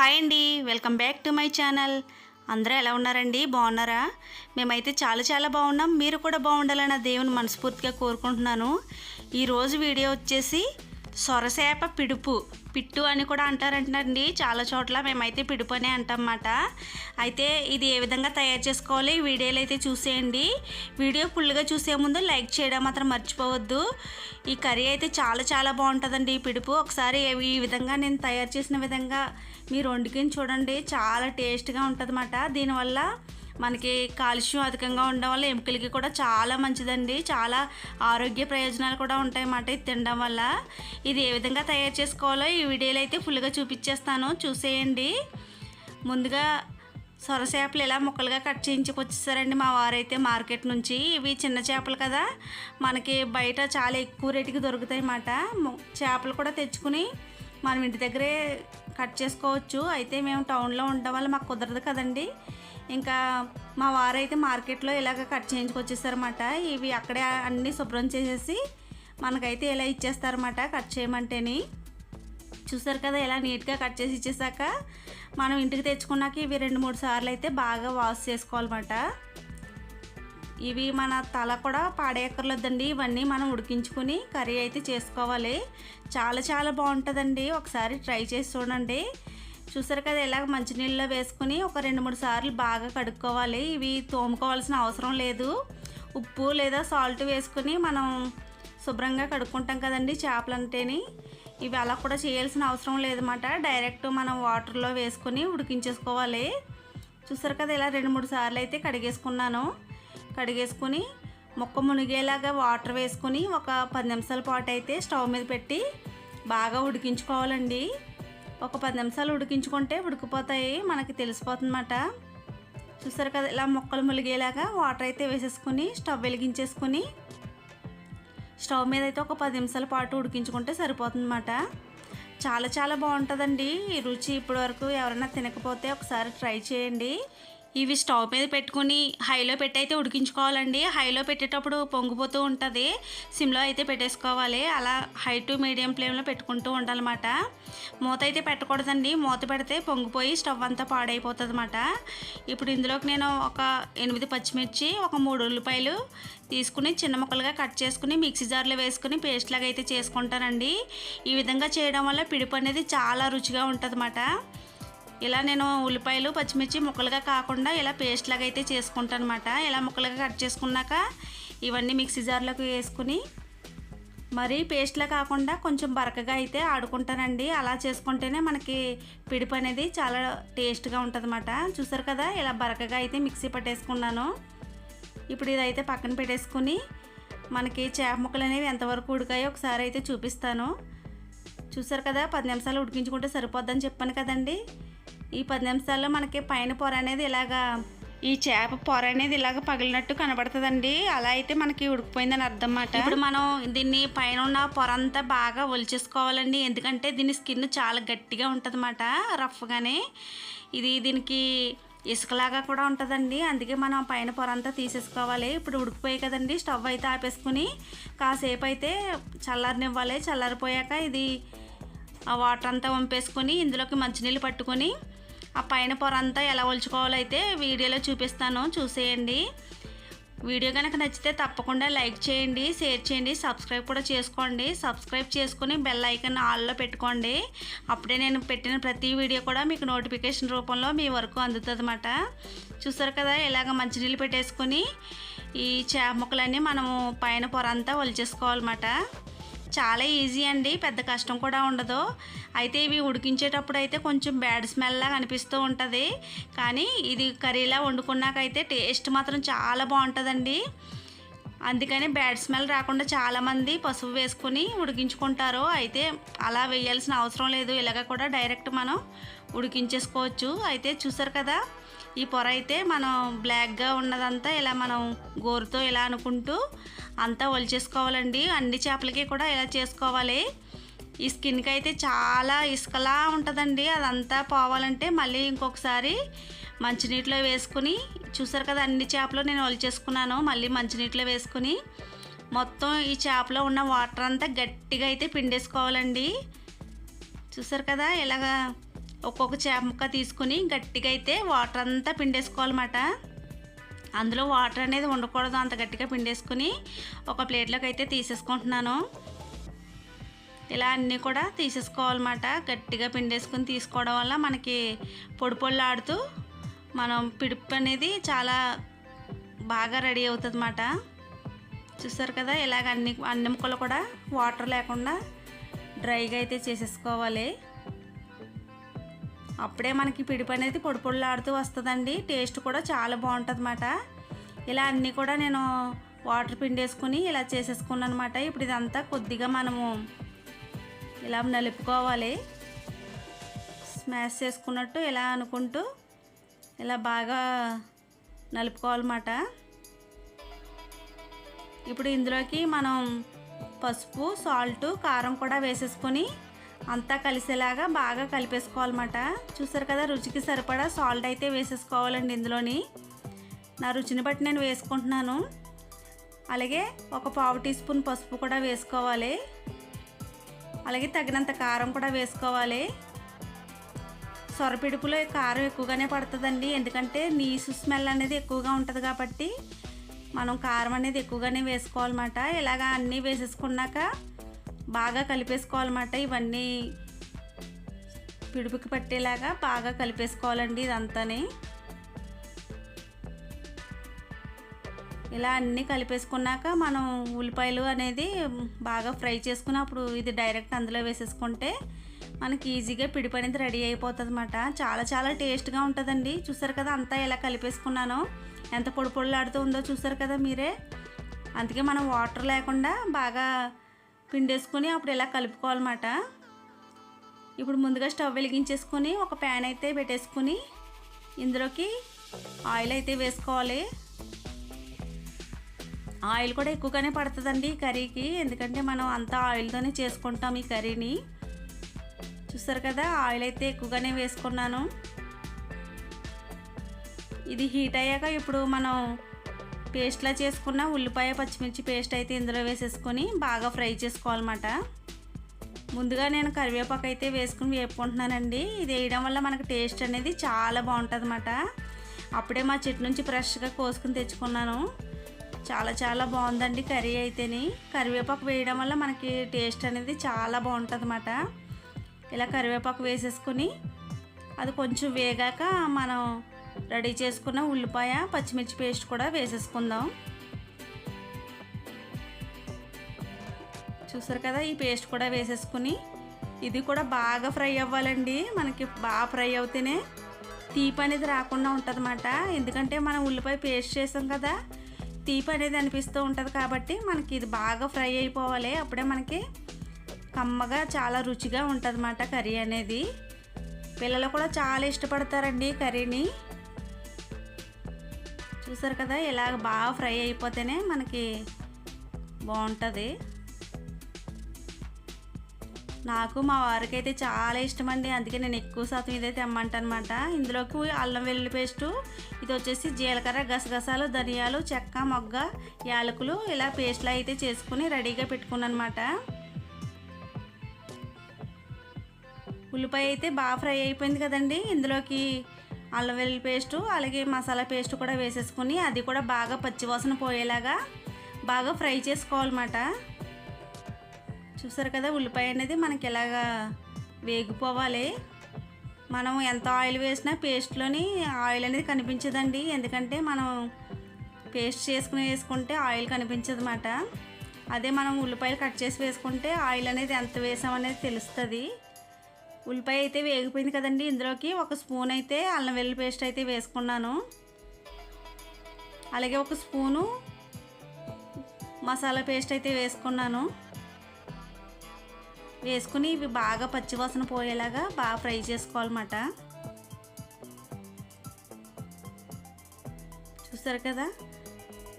Hi అండి welcome back to my channel. అందరూ ఎలా ఉన్నారండి? బాగున్నారా? మేమైతే చాలా చాలా బాగున్నాం. మీరు కూడా బాగుండాలని దేవుని మనస్ఫూర్తిగా కోరుకుంటున్నాను. ఈరోజు వీడియో వచ్చేసి సొరసేప పిడుపు. పిట్టు అని కూడా అంటారంటండి చాలా చోట్ల మేమైతే పిడుపు అనే అంటామన్నమాట. అయితే ఇది ఏ విధంగా తయారు చేసుకోవాలి? ఈ వీడియోలు అయితే చూసేయండి. వీడియో ఫుల్గా చూసే ముందు లైక్ చేయడం మాత్రం మర్చిపోవద్దు. ఈ కర్రీ అయితే చాలా చాలా బాగుంటుందండి. ఈ పిడుపు. ఒకసారి ఈ విధంగా నేను తయారు చేసిన విధంగా మీరు వండుకొని చూడండి. చాలా టేస్ట్గా ఉంటుందన్నమాట. దీనివల్ల మనకి కాల్షియం అధికంగా ఉండడం వల్ల ఎముకలకి కూడా చాలా మంచిదండి. చాలా ఆరోగ్య ప్రయోజనాలు కూడా ఉంటాయి అన్నమాట ఇది తినడం వల్ల. ఇది ఏ విధంగా తయారు చేసుకోవాలో ఈ వీడియోలో అయితే ఫుల్గా చూపించేస్తాను. చూసేయండి. ముందుగా సొర చేపలు ఇలా ముక్కలుగా కట్ చేయించుకొచ్చేసారండి మా వారైతే మార్కెట్ నుంచి. ఇవి చిన్న చేపలు కదా. మనకి బయట చాలా ఎక్కువ రేటుకి దొరుకుతాయి అన్నమాట. చేపలు కూడా తెచ్చుకుని మనం ఇంటి దగ్గరే కట్ చేసుకోవచ్చు. అయితే మేము టౌన్లో ఉండడం వల్ల మాకు కుదరదు కదండి. ఇంకా మా వారైతే మార్కెట్లో ఇలాగ కట్ చేయించుకొచ్చేసారన్నమాట. ఇవి అక్కడే అన్నీ శుభ్రం చేసేసి మనకైతే ఇలా ఇచ్చేస్తారన్నమాట కట్ చేయమంటేని. చూసారు కదా ఇలా నీట్గా కట్ చేసి ఇచ్చేసాక మనం ఇంటికి తెచ్చుకున్నాక ఇవి రెండు మూడు సార్లు అయితే బాగా వాష్ చేసుకోవాలన్నమాట. ఇవి మన తల కూడా పాడేయక్కర్లేదండి. ఇవన్నీ మనం ఉడికించుకుని కర్రీ అయితే చేసుకోవాలి. చాలా చాలా బాగుంటుందండి. ఒకసారి ట్రై చేసి చూడండి. చూసారు కదా ఇలాగ మంచినీళ్ళలో వేసుకుని ఒక రెండు మూడు సార్లు బాగా కడుక్కోవాలి. ఇవి తోముకోవాల్సిన అవసరం లేదు. ఉప్పు లేదా సాల్ట్ వేసుకుని మనం శుభ్రంగా కడుక్కుంటాం కదండి చేపలు అంటేని. ఇవి అలా కూడా చేయాల్సిన అవసరం లేదన్నమాట. డైరెక్ట్ మనం వాటర్లో వేసుకుని ఉడికించేసుకోవాలి. చూసారు కదా ఇలా రెండు మూడు సార్లు అయితే కడిగేసుకున్నాను. కడిగేసుకుని మొక్క మునిగేలాగా వాటర్ వేసుకుని ఒక పది నిమిషాల పాటు అయితే స్టవ్ మీద పెట్టి బాగా ఉడికించుకోవాలండి. ఒక పది నిమిషాలు ఉడికించుకుంటే ఉడికిపోతాయి మనకి తెలిసిపోతుందన్నమాట. చూసారు కదా ఇలా మొక్కలు ములిగేలాగా వాటర్ అయితే వేసేసుకుని స్టవ్ వెలిగించేసుకుని స్టవ్ మీద అయితే ఒక పది నిమిషాల పాటు ఉడికించుకుంటే సరిపోతుందన్నమాట. చాలా చాలా బాగుంటుందండి. ఈ రుచి ఇప్పటివరకు ఎవరైనా తినకపోతే ఒకసారి ట్రై చేయండి. ఇవి స్టవ్ మీద పెట్టుకుని హైలో పెట్టయితే ఉడికించుకోవాలండి. హైలో పెట్టేటప్పుడు పొంగిపోతూ ఉంటుంది. సిమ్లో అయితే పెట్టేసుకోవాలి. అలా హై టు మీడియం ఫ్లేమ్లో పెట్టుకుంటూ ఉండాలన్నమాట. మూత అయితే పెట్టకూడదండి. మూత పెడితే పొంగిపోయి స్టవ్ అంతా పాడైపోతుంది అనమాట ఇప్పుడు ఇందులోకి నేను ఒక ఎనిమిది పచ్చిమిర్చి ఒక మూడు ఉల్లిపాయలు తీసుకుని చిన్న ముక్కలుగా కట్ చేసుకుని మిక్సీ జార్లో వేసుకుని పేస్ట్ లాగా అయితే చేసుకుంటానండి. ఈ విధంగా చేయడం వల్ల పిడుపు అనేది చాలా రుచిగా ఉంటుంది ఇలా నేను ఉల్లిపాయలు పచ్చిమిర్చి ముక్కలుగా కాకుండా ఇలా పేస్ట్ లాగా అయితే చేసుకుంటాను అనమాట ఇలా ముక్కలుగా కట్ చేసుకున్నాక ఇవన్నీ మిక్సీ జార్లోకి వేసుకుని మరి పేస్ట్లా కాకుండా కొంచెం బరకగా అయితే ఆడుకుంటానండి. అలా చేసుకుంటేనే మనకి పిడిపు అనేది చాలా టేస్ట్గా ఉంటుంది చూసారు కదా ఇలా బరకగా అయితే మిక్సీ పట్టేసుకున్నాను. ఇప్పుడు ఇదైతే పక్కన పెట్టేసుకుని మనకి చేప ముక్కలు అనేవి ఎంతవరకు ఉడికాయో ఒకసారి అయితే చూపిస్తాను. చూసారు కదా పది నిమిషాలు ఉడికించుకుంటే సరిపోద్దని చెప్పాను కదండి. ఈ పది నిమిషాల్లో మనకి పైన పొర అనేది ఇలాగా ఈ చేప పొర అనేది ఇలాగ పగిలినట్టు కనబడుతుందండి. అలా అయితే మనకి ఉడికిపోయిందని అర్థం అన్నమాట. ఇప్పుడు మనం దీన్ని పైన ఉన్న పొర అంతా బాగా ఒలిచేసుకోవాలండి. ఎందుకంటే దీని స్కిన్ చాలా గట్టిగా ఉంటుంది అన్నమాట రఫ్గానే ఇది దీనికి ఇసుకలాగా కూడా ఉంటుందండి. అందుకే మనం పైన పొర అంతా తీసేసుకోవాలి. ఇప్పుడు ఉడికిపోయాయి కదండి. స్టవ్ అయితే ఆపేసుకుని కాసేపు అయితే చల్లారనివ్వాలి. చల్లారిపోయాక ఇది ఆ వాటర్ అంతా వంపేసుకొని ఇందులోకి మంచినీళ్ళు పట్టుకొని ఆ పైన పొర అంతా ఎలా ఒలుచుకోవాలో అయితే వీడియోలో చూపిస్తాను. చూసేయండి. వీడియో కనుక నచ్చితే తప్పకుండా లైక్ చేయండి షేర్ చేయండి సబ్స్క్రైబ్ కూడా చేసుకోండి. సబ్స్క్రైబ్ చేసుకుని బెల్ ఐకన్ ఆల్లో పెట్టుకోండి. అప్పుడే నేను పెట్టిన ప్రతి వీడియో కూడా మీకు నోటిఫికేషన్ రూపంలో మీ వరకు అందుతుంది చూసారు కదా ఇలాగ మంచినీళ్ళు పెట్టేసుకొని ఈ చేప ముక్కలన్నీ మనము పైన పొర అంతా ఒలిచేసుకోవాలన్నమాట. చాలా ఈజీ అండి పెద్ద కష్టం కూడా ఉండదు. అయితే ఇవి ఉడికించేటప్పుడు అయితే కొంచెం బ్యాడ్ స్మెల్లా కనిపిస్తూ అనిపిస్తూ ఉంటుంది. కానీ ఇది కర్రీలా వండుకున్నాకైతే టేస్ట్ మాత్రం చాలా బాగుంటుందండి. అందుకని బ్యాడ్ స్మెల్ రాకుండా చాలామంది పసుపు వేసుకుని ఉడికించుకుంటారు. అయితే అలా వేయాల్సిన అవసరం లేదు. ఇలాగ కూడా డైరెక్ట్ మనం ఉడికించేసుకోవచ్చు. అయితే చూసారు కదా ఈ పొర అయితే మనం బ్లాక్గా ఉన్నదంతా ఇలా మనం గోరుతో ఇలా అనుకుంటూ అంతా ఒలిచేసుకోవాలండి. అన్ని చేపలకి కూడా ఇలా చేసుకోవాలి. ఈ స్కిన్కి అయితే చాలా ఇసుకలా ఉంటుందండి. అదంతా పోవాలంటే మళ్ళీ ఇంకొకసారి మంచినీటిలో వేసుకుని చూసారు కదా అన్ని చేపలు నేను ఒలిచేసుకున్నాను మళ్ళీ మంచినీటిలో వేసుకుని మొత్తం ఈ చేపలో ఉన్న వాటర్ అంతా గట్టిగా అయితే పిండేసుకోవాలండి. చూసారు కదా ఇలాగా ఒక్కొక్క చేప ముక్క తీసుకుని గట్టిగా అయితే వాటర్ అంతా పిండేసుకోవాలన్నమాట. అందులో వాటర్ అనేది ఉండకూడదు అంత గట్టిగా పిండేసుకుని ఒక ప్లేట్లోకి అయితే తీసేసుకుంటున్నాను. ఇలా అన్నీ కూడా తీసేసుకోవాలన్నమాట. గట్టిగా పిండేసుకుని తీసుకోవడం వల్ల మనకి పొడి పొళ్ళాడుతూ మనం పిడుపు అనేది చాలా బాగా రెడీ అవుతుంది అన్నమాట చూసారు కదా ఇలాగ అన్ని అన్ని ముక్కలు కూడా వాటర్ లేకుండా డ్రైగా అయితే చేసేసుకోవాలి. అప్పుడే మనకి పిడిపి అనేది పొడి పొడిలాడుతూ వస్తుందండి. టేస్ట్ కూడా చాలా బాగుంటుంది అన్నమాట ఇలా అన్నీ కూడా నేను వాటర్ పిండేసుకుని ఇలా చేసేసుకున్నాను అనమాట ఇప్పుడు ఇదంతా కొద్దిగా మనము ఇలా నలుపుకోవాలి. స్మాష్ చేసుకున్నట్టు ఇలా అనుకుంటూ ఇలా బాగా నలుపుకోవాలన్నమాట. ఇప్పుడు ఇందులోకి మనం పసుపు సాల్ట్ కారం కూడా వేసేసుకొని అంతా కలిసేలాగా బాగా కలిపేసుకోవాలన్నమాట. చూసారు కదా రుచికి సరిపడా సాల్ట్ అయితే వేసేసుకోవాలండి ఇందులోని. నా రుచిని బట్టి నేను వేసుకుంటున్నాను. అలాగే ఒక పావు టీ స్పూన్ పసుపు కూడా వేసుకోవాలి. అలాగే తగినంత కారం కూడా వేసుకోవాలి. సొరపిడుపులో కారం ఎక్కువగానే పడుతుందండి. ఎందుకంటే నీసు స్మెల్ అనేది ఎక్కువగా ఉంటుంది కాబట్టి మనం కారం అనేది ఎక్కువగానే వేసుకోవాలన్నమాట. ఇలాగా అన్నీ వేసేసుకున్నాక బాగా కలిపేసుకోవాలన్నమాట. ఇవన్నీ పిడుపుకి పట్టేలాగా బాగా కలిపేసుకోవాలండి ఇదంతా ఇలా అన్నీ కలిపేసుకున్నాక మనం ఉల్లిపాయలు అనేది బాగా ఫ్రై చేసుకుని అప్పుడు ఇది డైరెక్ట్ అందులో వేసేసుకుంటే మనకి ఈజీగా పిడిపడింది రెడీ అయిపోతుంది అనమాట చాలా చాలా టేస్ట్గా ఉంటుందండి. చూసారు కదా అంతా ఇలా కలిపేసుకున్నాను? ఎంత పొడి పొడిలాడుతూ ఉందో చూసారు కదా మీరే? అందుకే మనం వాటర్ లేకుండా బాగా పిండేసుకొని అప్పుడు ఇలా కలుపుకోవాలన్నమాట. ఇప్పుడు ముందుగా స్టవ్ వెలిగించేసుకొని ఒక ప్యాన్ అయితే పెట్టేసుకుని ఇందులోకి ఆయిల్ అయితే వేసుకోవాలి. ఆయిల్ కూడా ఎక్కువగానే పడుతుందండి ఈ కర్రీకి. ఎందుకంటే మనం అంతా ఆయిల్తోనే చేసుకుంటాం ఈ కర్రీని. చూసారు కదా ఆయిల్ అయితే ఎక్కువగానే వేసుకున్నాను. ఇది హీట్ అయ్యాక ఇప్పుడు మనం పేస్ట్లా చేసుకున్న ఉల్లిపాయ పచ్చిమిర్చి పేస్ట్ అయితే ఇందులో వేసేసుకొని బాగా ఫ్రై చేసుకోవాలన్నమాట. ముందుగా నేను కరివేపాకు అయితే వేసుకుని వేపుకుంటున్నానండి. ఇది వేయడం వల్ల మనకు టేస్ట్ అనేది చాలా బాగుంటుంది అన్నమాట అప్పుడే మా చెట్టు నుంచి ఫ్రెష్గా కోసుకుని తెచ్చుకున్నాను. చాలా చాలా బాగుందండి కర్రీ అయితేని. కరివేపాకు వేయడం వల్ల మనకి టేస్ట్ అనేది చాలా బాగుంటుంది అన్నమాట ఇలా కరివేపాకు వేసేసుకుని అది కొంచెం వేగాక మనం రెడీ చేసుకున్న ఉల్లిపాయ పచ్చిమిర్చి పేస్ట్ కూడా వేసేసుకుందాం. చూసారు కదా ఈ పేస్ట్ కూడా వేసేసుకుని ఇది కూడా బాగా ఫ్రై అవ్వాలండి. మనకి బాగా ఫ్రై అవుతేనే తీపి అనేది రాకుండా ఉంటుందన్నమాట. ఎందుకంటే మనం ఉల్లిపాయ పేస్ట్ చేసాం కదా తీపి అనేది అనిపిస్తూ ఉంటుంది కాబట్టి మనకి ఇది బాగా ఫ్రై అయిపోవాలి. అప్పుడే మనకి కమ్మగా చాలా రుచిగా ఉంటుంది కర్రీ అనేది. పిల్లలు కూడా చాలా ఇష్టపడతారండి కర్రీని. చూసారు కదా ఇలాగ బాగా ఫ్రై అయిపోతేనే మనకి బాగుంటుంది. నాకు మా వారికి అయితే చాలా ఇష్టం అండి అందుకే నేను ఎక్కువ శాతం ఇదే తెమ్మంటానమాట. ఇందులోకి అల్లం వెల్లుల్లి పేస్టు ఇది వచ్చేసి జీలకర్ర గసగసాలు ధనియాలు చెక్క మొగ్గ యాలకులు ఇలా పేస్ట్లో అయితే చేసుకుని రెడీగా పెట్టుకున్నాను అనమాట ఉల్లిపాయ అయితే బాగా ఫ్రై అయిపోయింది కదండి. ఇందులోకి అల్లం వెల్లుల్లి పేస్టు అలాగే మసాలా పేస్ట్ కూడా వేసేసుకుని అది కూడా బాగా పచ్చివాసన పోయేలాగా బాగా ఫ్రై చేసుకోవాలన్నమాట. చూసారు కదా ఉల్లిపాయ అనేది మనకి ఇలాగా వేగిపోవాలి. మనం ఎంత ఆయిల్ వేసినా పేస్ట్లోని ఆయిల్ అనేది కనిపించదండి. ఎందుకంటే మనం పేస్ట్ చేసుకుని వేసుకుంటే ఆయిల్ కనిపించదు అన్నమాట అదే మనం ఉల్లిపాయలు కట్ చేసి వేసుకుంటే ఆయిల్ అనేది ఎంత వేసామనేది తెలుస్తుంది. ఉల్లిపాయ అయితే వేగిపోయింది కదండి ఇందులోకి. ఒక స్పూన్ అయితే అల్లం వెల్లుల్లి పేస్ట్ అయితే వేసుకున్నాను. అలాగే ఒక స్పూను మసాలా పేస్ట్ అయితే వేసుకున్నాను. వేసుకుని ఇవి బాగా పచ్చివాసన పోయేలాగా బాగా ఫ్రై చేసుకోవాలన్నమాట. చూసారు కదా?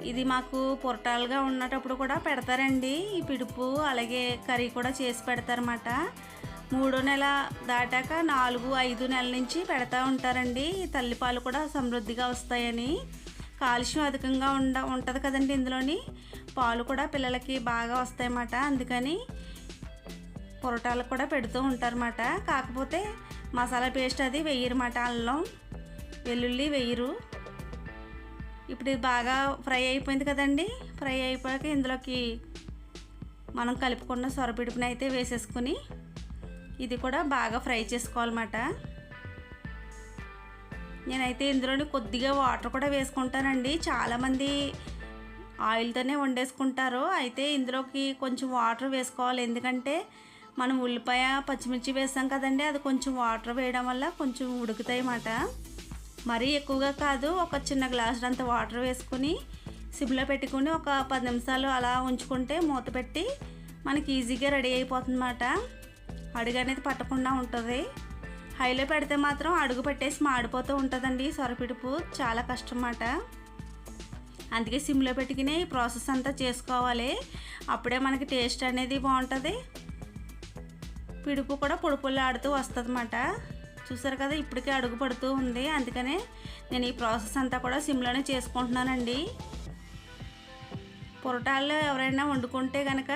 ఇది మాకు పొరటాలుగా ఉన్నటప్పుడు కూడా పెడతారండి. ఈ పిడుపు అలాగే కర్రీ కూడా చేసి పెడతారన్నమాట. మూడో నెల దాటాక నాలుగు ఐదు నెలల నుంచి పెడతా ఉంటారండి. తల్లిపాలు కూడా సమృద్ధిగా వస్తాయని. కాల్షియం అధికంగా ఉండ ఉంటుంది కదండి ఇందులోని. పాలు కూడా పిల్లలకి బాగా వస్తాయన్నమాట. అందుకని పొరటాలకు కూడా పెడుతూ ఉంటారన్నమాట. కాకపోతే మసాలా పేస్ట్ అది వెయ్యరమాట అల్లం వెల్లుల్లి వెయ్యరు ఇప్పుడు ఇది బాగా ఫ్రై అయిపోయింది కదండి. ఫ్రై అయిపోయాక ఇందులోకి మనం కలుపుకున్న సొరపిడుపుని అయితే వేసేసుకుని ఇది కూడా బాగా ఫ్రై చేసుకోవాలన్నమాట. నేనైతే ఇందులోని కొద్దిగా వాటర్ కూడా వేసుకుంటానండి. చాలామంది ఆయిల్తోనే వండేసుకుంటారు. అయితే ఇందులోకి కొంచెం వాటర్ వేసుకోవాలి. ఎందుకంటే మనం ఉల్లిపాయ పచ్చిమిర్చి వేసాం కదండి అది కొంచెం వాటర్ వేయడం వల్ల కొంచెం ఉడుకుతాయి అన్నమాట. మరీ ఎక్కువగా కాదు ఒక చిన్న గ్లాస్ అంత వాటర్ వేసుకుని సిమ్లో పెట్టుకుని ఒక పది నిమిషాలు అలా ఉంచుకుంటే మూత పెట్టి మనకి ఈజీగా రెడీ అయిపోతుంది అన్నమాట అడుగు అనేది పట్టకుండా ఉంటుంది. హైలో పెడితే మాత్రం అడుగు పెట్టేసి మాడిపోతూ ఉంటుందండి సొరపిడుపు. చాలా కష్టం అన్నమాట అందుకే సిమ్లో పెట్టుకుని ఈ ప్రాసెస్ అంతా చేసుకోవాలి. అప్పుడే మనకి టేస్ట్ అనేది బాగుంటుంది. పిడుపు కూడా పొడి ఆడుతూ వస్తుంది అన్నమాట చూసారు కదా ఇప్పటికే అడుగు పడుతూ ఉంది. అందుకనే నేను ఈ ప్రాసెస్ అంతా కూడా సిమ్లోనే చేసుకుంటున్నానండి. పొరటాల్లో ఎవరైనా వండుకుంటే కనుక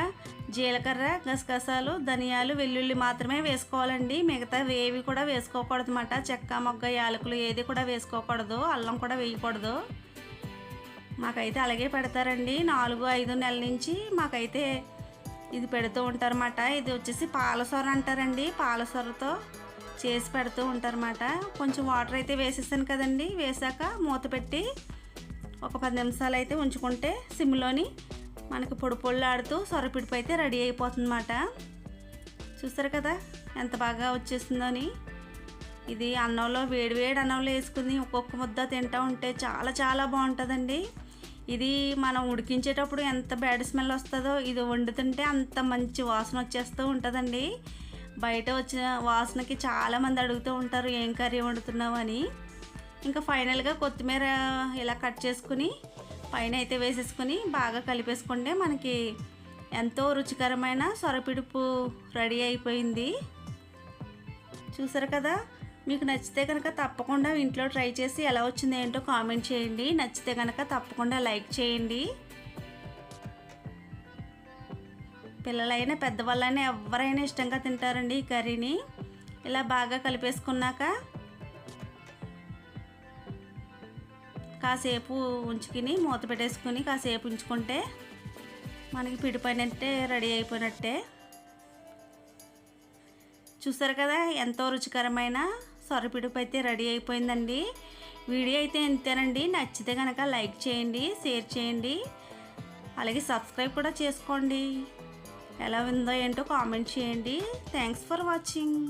జీలకర్ర గసగసాలు ధనియాలు వెల్లుల్లి మాత్రమే వేసుకోవాలండి. మిగతా ఏవి కూడా వేసుకోకూడదు అన్నమాట. చెక్క మొగ్గ యాలకులు ఏది కూడా వేసుకోకూడదు. అల్లం కూడా వేయకూడదు. మాకైతే అలాగే పెడతారండి. నాలుగు ఐదు నెలల నుంచి మాకైతే ఇది పెడుతూ ఉంటారన్నమాట. ఇది వచ్చేసి పాలసొర అంటారండి. పాలసొరతో చేసి పెడుతూ ఉంటారన్నమాట. కొంచెం వాటర్ అయితే వేసేసాను కదండి. వేసాక మూత పెట్టి ఒక పది నిమిషాలు అయితే ఉంచుకుంటే సిమ్లోని మనకి పొడి పొళ్ళాడుతూ సొరపిడిపు అయితే రెడీ అయిపోతుందన్నమాట. చూస్తారు కదా ఎంత బాగా వచ్చేసిందని. ఇది అన్నంలో వేడి వేడి అన్నంలో వేసుకుని ఒక్కొక్క ముద్ద తింటూ ఉంటే చాలా చాలా బాగుంటుందండి. ఇది మనం ఉడికించేటప్పుడు ఎంత బ్యాడ్ స్మెల్ వస్తుందో ఇది వండుతుంటే అంత మంచి వాసన వచ్చేస్తూ ఉంటుందండి. బయట వచ్చిన వాసనకి చాలామంది అడుగుతూ ఉంటారు ఏం కర్రీ వండుతున్నావు? అని. ఇంకా ఫైనల్గా కొత్తిమీర ఇలా కట్ చేసుకుని పైన అయితే వేసేసుకుని బాగా కలిపేసుకుంటే మనకి ఎంతో రుచికరమైన సొరపిడుపు రెడీ అయిపోయింది. చూసారు కదా? మీకు నచ్చితే కనుక తప్పకుండా ఇంట్లో ట్రై చేసి ఎలా వచ్చింది ఏంటో కామెంట్ చేయండి. నచ్చితే కనుక తప్పకుండా లైక్ చేయండి. పిల్లలైనా పెద్దవాళ్ళైనా ఎవరైనా ఇష్టంగా తింటారండి ఈ కర్రీని. ఇలా బాగా కలిపేసుకున్నాక కాసేపు ఉంచుకుని మూత పెట్టేసుకుని కాసేపు ఉంచుకుంటే మనకి పిడిపోయినట్టే రెడీ అయిపోయినట్టే. చూసారు కదా ఎంతో రుచికరమైన సొరపిడుపు అయితే రెడీ అయిపోయిందండి. వీడియో అయితే ఇంతేనండి. నచ్చితే కనుక లైక్ చేయండి షేర్ చేయండి. అలాగే సబ్స్క్రైబ్ కూడా చేసుకోండి. ఎలా ఉందో ఏంటో కామెంట్ చేయండి. Thanks for watching.